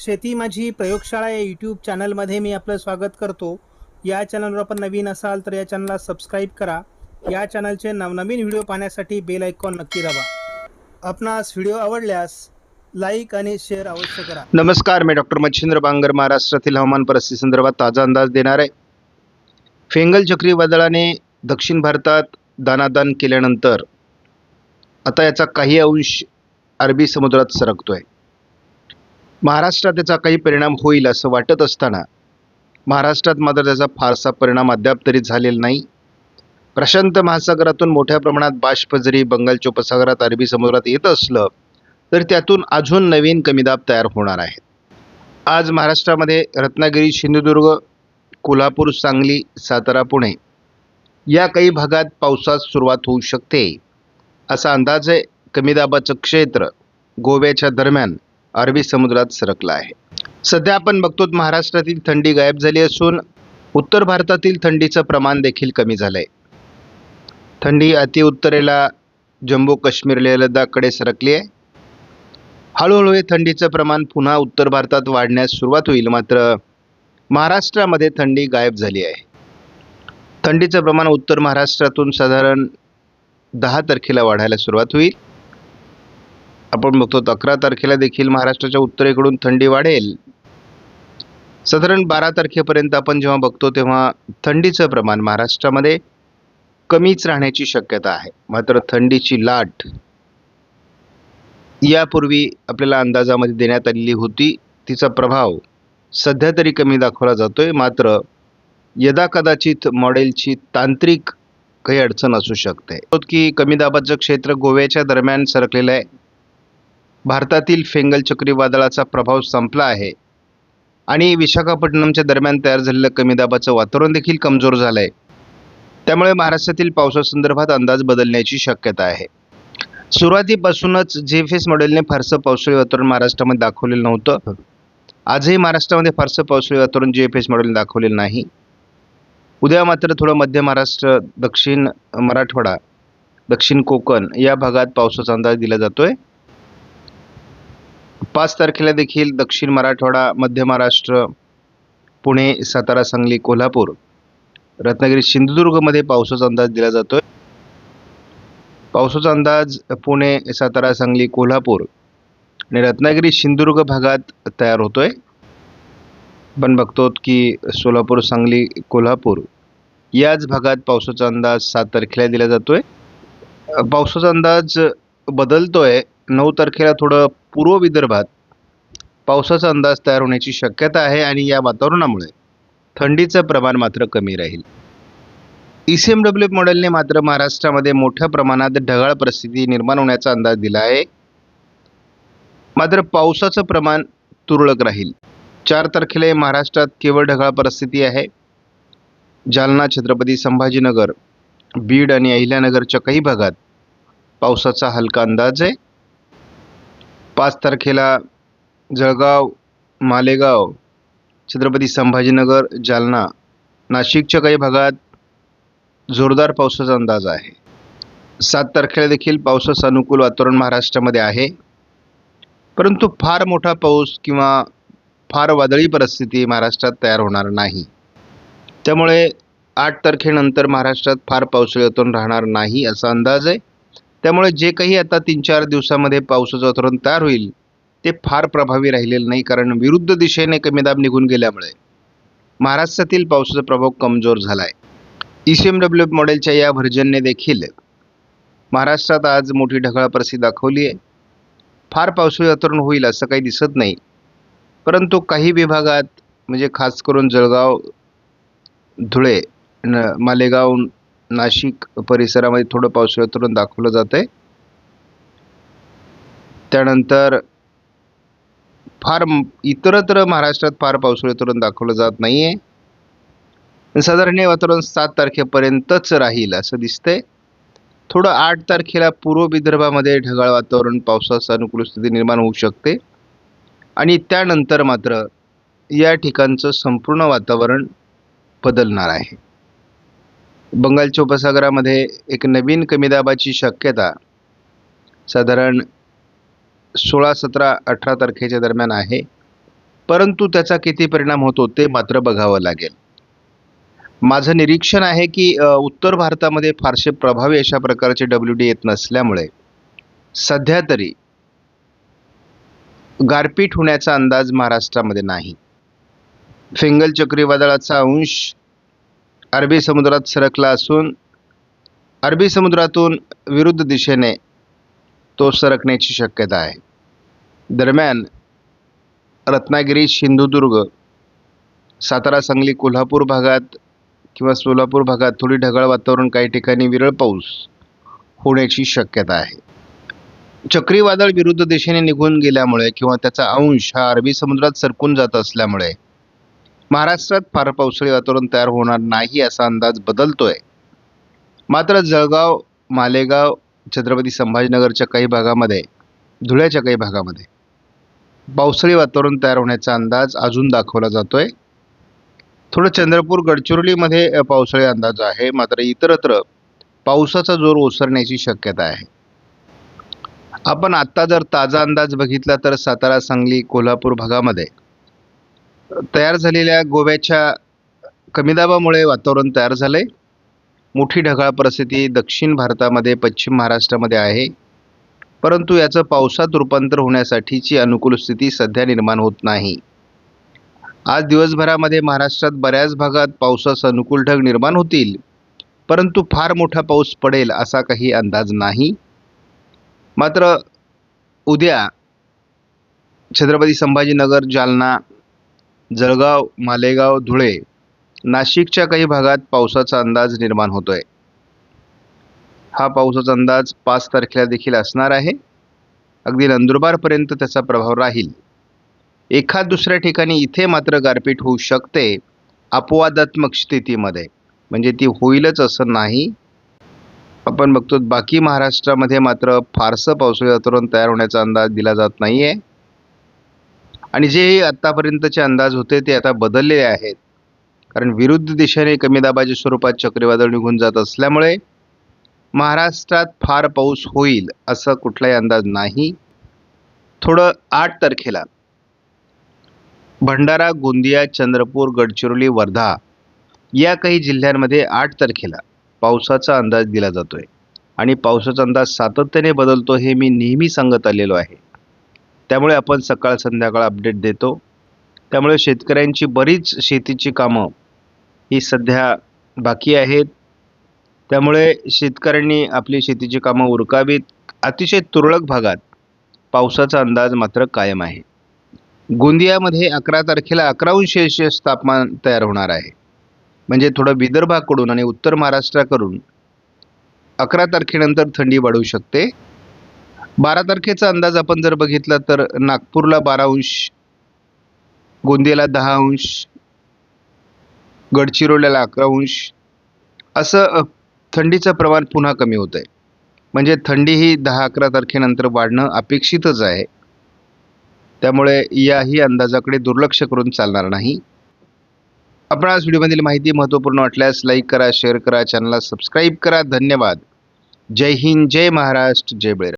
शेती माझी प्रयोगशाळा या यूट्यूब चॅनलमध्ये मी आपलं स्वागत करतो. या चॅनलवर आपण नवीन असाल तर या चॅनलला सबस्क्राईब करा. या चॅनलचे नवनवीन व्हिडिओ पाहण्यासाठी बेल आयकॉन नक्की दाबा. आपणास व्हिडिओ आवडल्यास लाईक आणि शेअर अवश्य करा. नमस्कार मी डॉक्टर मच्छिंद्र बांगर महाराष्ट्रातील हवामान परिस्थिती संदर्भात ताजा अंदाज देणार आहे. फेंगल चक्रीवादळाने दक्षिण भारतात दानादान केल्यानंतर आता याचा काही अंश अरबी समुद्रात सरकतो आहे महाराष्ट्रात त्याचा काही परिणाम होईल असं वाटत असताना महाराष्ट्रात मात्र त्याचा फारसा परिणाम अद्याप तरी झालेला नाही. प्रशांत महासागरातून मोठ्या प्रमाणात बाष्प जरी बंगालच्या उपसागरात अरबी समुद्रात येत असलं तर त्यातून अजून नवीन कमीदाब तयार होणार आहेत. आज महाराष्ट्रामध्ये रत्नागिरी सिंधुदुर्ग कोल्हापूर सांगली सातारा पुणे या काही भागात पावसास सुरुवात होऊ शकते. असा अंदाज आहे कमी दाबाचं क्षेत्र गोव्याच्या दरम्यान अरबी समुद्रात सरकला आहे. सध्या आपण बघतो महाराष्ट्रातील थंडी गायब झाली असून उत्तर भारतातील थंडीचं प्रमाण देखील कमी झालं आहे थंडी अतिउत्तरेला जम्मू काश्मीर लेह लडाखकडे सरकली आहे. हळूहळू हे थंडीचं प्रमाण पुन्हा उत्तर भारतात वाढण्यास सुरुवात होईल मात्र महाराष्ट्रामध्ये थंडी गायब झाली आहे. थंडीचं प्रमाण उत्तर महाराष्ट्रातून साधारण दहा तारखेला वाढायला सुरुवात होईल. आपण बघतो अकरा तारखेला देखील महाराष्ट्राच्या उत्तरेकडून थंडी वाढेल. साधारण बारा तारखेपर्यंत आपण जेव्हा बघतो तेव्हा थंडीचं प्रमाण महाराष्ट्रामध्ये कमीच राहण्याची शक्यता आहे. मात्र थंडीची लाट यापूर्वी आपल्याला अंदाजामध्ये देण्यात आलेली होती. तिचा प्रभाव सध्या तरी कमी दाखवला जातोय. मात्र यदा कदाचित मॉडेलची तांत्रिक काही अडचण असू शकते. की कमी दाबाचं क्षेत्र गोव्याच्या दरम्यान सरकलेलं आहे. भारतातील फेंगल चक्रीवादळाचा प्रभाव संपला आहे. आणि विशाखापट्टणमच्या दरम्यान तयार झालेलं कमी दाबाचं वातावरण देखील कमजोर झालं आहे त्यामुळे महाराष्ट्रातील पावसासंदर्भात अंदाज बदलण्याची शक्यता आहे. सुरुवातीपासूनच जे एफ एस मॉडेलने फारसं पावसाळी वातावरण महाराष्ट्रामध्ये दाखवलेलं नव्हतं. आजही महाराष्ट्रामध्ये फारसं पावसाळी वातावरण जे एफ एस मॉडेलने दाखवलेलं नाही. उद्या मात्र थोडं मध्य महाराष्ट्र दक्षिण मराठवाडा दक्षिण कोकण या भागात पावसाचा अंदाज दिला जातोय. पाच तारखेला देखील दक्षिण मराठवाडा मध्य महाराष्ट्र पुणे सातारा सांगली कोल्हापूर रत्नागिरी सिंधुदुर्गमध्ये पावसाचा अंदाज दिला जातोय. पावसाचा अंदाज पुणे सातारा सांगली कोल्हापूर आणि रत्नागिरी सिंधुदुर्ग भागात तयार होतोय. आपण बघतो की सोलापूर सांगली कोल्हापूर याच भागात पावसाचा अंदाज सात तारखेला दिला जातोय. आहे पावसाचा अंदाज बदलतोय. नऊ तारखेला थोडं पूर्व विदर्भात पावसाचा अंदाज तयार होण्याची शक्यता आहे आणि या वातावरणामुळे थंडीचं प्रमाण मात्र कमी राहील. ई सी एम डब्ल्यू मॉडेलने मात्र महाराष्ट्रामध्ये मोठ्या प्रमाणात ढगाळ परिस्थिती निर्माण होण्याचा अंदाज दिला आहे. मात्र पावसाचं प्रमाण तुरळक राहील. चार तारखेला महाराष्ट्रात केवळ ढगाळ परिस्थिती आहे. जालना छत्रपती संभाजीनगर बीड आणि अहिल्यानगरच्या काही भागात पावसाचा हलका अंदाज आहे. पाच तारखेला जळगाव मालेगाव छत्रपती संभाजीनगर जालना नाशिकच्या काही भागात जोरदार पावसाचा अंदाज आहे. सात तारखेला देखील पावसाचं अनुकूल वातावरण महाराष्ट्रामध्ये आहे. परंतु फार मोठा पाऊस किंवा फार वादळी परिस्थिती महाराष्ट्रात तयार होणार नाही. त्यामुळे आठ तारखेनंतर महाराष्ट्रात फार पावसाळी वातावरण राहणार नाही असा अंदाज आहे. त्यामुळे जे काही आता तीन चार दिवसामध्ये पावसाचं वातावरण तयार होईल ते फार प्रभावी राहिलेलं नाही कारण विरुद्ध दिशेने कमी दाब निघून गेल्यामुळे महाराष्ट्रातील पावसाचा प्रभाव कमजोर झाला आहे ई सी एम डब्ल्यू मॉडेलच्या या व्हर्जनने देखील महाराष्ट्रात आज मोठी ढगाळपरसी दाखवली आहे. फार पावसाळी वातावरण होईल असं काही दिसत नाही. परंतु काही विभागात म्हणजे खास करून जळगाव धुळे न मालेगाव नाशिक परिसरामध्ये थोडं पावसाळी दाखवलं जातं आहे त्यानंतर फार इतरत्र महाराष्ट्रात फार पावसाळी वातावरण दाखवलं जात नाही आहे साधारण हे वातावरण सात तारखेपर्यंतच राहील असं दिसतंय. थोडं आठ तारखेला पूर्व विदर्भामध्ये ढगाळ वातावरण पावसाचं अनुकूल स्थिती निर्माण होऊ शकते. आणि त्यानंतर मात्र या ठिकाणचं संपूर्ण वातावरण बदलणार आहे. बंगालच्या उपसागरामध्ये एक नवीन कमी दाबाची शक्यता साधारण सोळा सतरा अठरा तारखेच्या दरम्यान आहे. परंतु त्याचा किती परिणाम होतो ते मात्र बघावं लागेल. माझं निरीक्षण आहे की उत्तर भारतामध्ये फारसे प्रभावी अशा प्रकारचे डब्ल्यू डी येत नसल्यामुळे सध्या तरी गारपीट होण्याचा अंदाज महाराष्ट्रामध्ये नाही. फिंगल चक्रीवादळाचा अंश अरबी समुद्रात सरकला असून अरबी समुद्रातून विरुद्ध दिशेने तो सरकण्याची शक्यता आहे. दरम्यान रत्नागिरी सिंधुदुर्ग सातारा सांगली कोल्हापूर भागात किंवा सोलापूर भागात थोडी ढगाळ वातावरण काही ठिकाणी विरळ पाऊस होण्याची शक्यता आहे. चक्रीवादळ विरुद्ध दिशेने निघून गेल्यामुळे किंवा त्याचा अंश हा अरबी समुद्रात सरकून जात असल्यामुळे महाराष्ट्रात फार पावसाळी वातावरण तयार होणार नाही असा अंदाज बदलतोय. मात्र जळगाव मालेगाव छत्रपती संभाजीनगरच्या काही भागामध्ये धुळ्याच्या काही भागामध्ये पावसाळी वातावरण तयार होण्याचा अंदाज अजून दाखवला जातोय. थोडं चंद्रपूर गडचिरोलीमध्ये पावसाळी अंदाज आहे. मात्र इतरत्र पावसाचा जोर ओसरण्याची शक्यता आहे. आपण आत्ता जर ताजा अंदाज बघितला तर सातारा सांगली कोल्हापूर भागामध्ये तयार झालेल्या गोव्याच्या कमी दाबामुळे वातावरण तयार झालंय. मोठी ढगाळ परिस्थिती दक्षिण भारतामध्ये पश्चिम महाराष्ट्रामध्ये आहे. परंतु याचं पावसात रूपांतर होण्यासाठीची अनुकूल स्थिती सध्या निर्माण होत नाही. आज दिवसभरामध्ये महाराष्ट्रात बऱ्याच भागात पावसास अनुकूल ढग निर्माण होतील. परंतु फार मोठा पाऊस पडेल असा काही अंदाज नाही. मात्र उद्या छत्रपती संभाजीनगर जालना जळगाव मालेगाव धुळे नाशिकच्या काही भागात पावसाचा अंदाज निर्माण होतो आहे हा पावसाचा अंदाज पाच तारखेला देखील असणार आहे. अगदी नंदुरबारपर्यंत त्याचा प्रभाव राहील. एखाद दुसऱ्या ठिकाणी इथे मात्र गारपीट होऊ शकते अपवादात्मक स्थितीमध्ये. म्हणजे ती होईलच असं नाही. आपण बघतो बाकी महाराष्ट्रामध्ये मात्र फारसं पावसाळी वातावरण तयार होण्याचा अंदाज दिला जात नाही आहे आणि जे आत्तापर्यंतचे अंदाज होते ते आता बदललेले आहेत. कारण विरुद्ध दिशेने कमी दाबाच्या स्वरूपात चक्रीवादळ निघून जात असल्यामुळे महाराष्ट्रात फार पाऊस होईल असं कुठलाही अंदाज नाही. थोडं आठ तारखेला भंडारा गोंदिया चंद्रपूर गडचिरोली वर्धा या काही जिल्ह्यांमध्ये आठ तारखेला पावसाचा अंदाज दिला जातोय. आणि पावसाचा अंदाज सातत्याने बदलतो हे मी नेहमी सांगत आलेलो आहे. त्यामुळे आपण सकाळ संध्याकाळ अपडेट देतो. त्यामुळे शेतकऱ्यांची बरीच शेतीची कामं ही सध्या बाकी आहेत. त्यामुळे शेतकऱ्यांनी आपली शेतीची कामं उरकावीत. अतिशय तुरळक भागात पावसाचा अंदाज मात्र कायम आहे. गोंदियामध्ये अकरा तारखेला अकरा अंश तापमान तयार होणार आहे. म्हणजे थोडं विदर्भाकडून आणि उत्तर महाराष्ट्राकडून अकरा तारखेनंतर थंडी वाढू शकते. बारा तारखेचा अंदाज आपण जर बघितला तर नागपूरला बारा अंश गोंदियाला दहा अंश गडचिरोलीला अकरा अंश. असं थंडीचं प्रमाण पुन्हा कमी होतं आहे म्हणजे थंडी ही दहा अकरा तारखेनंतर वाढणं अपेक्षितच आहे. त्यामुळे याही अंदाजाकडे दुर्लक्ष करून चालणार नाही. आपण आज व्हिडिओमधील माहिती महत्त्वपूर्ण वाटल्यास लाईक करा शेअर करा चॅनलला सबस्क्राईब करा. धन्यवाद. जय हिंद जय महाराष्ट्र जय बळीराम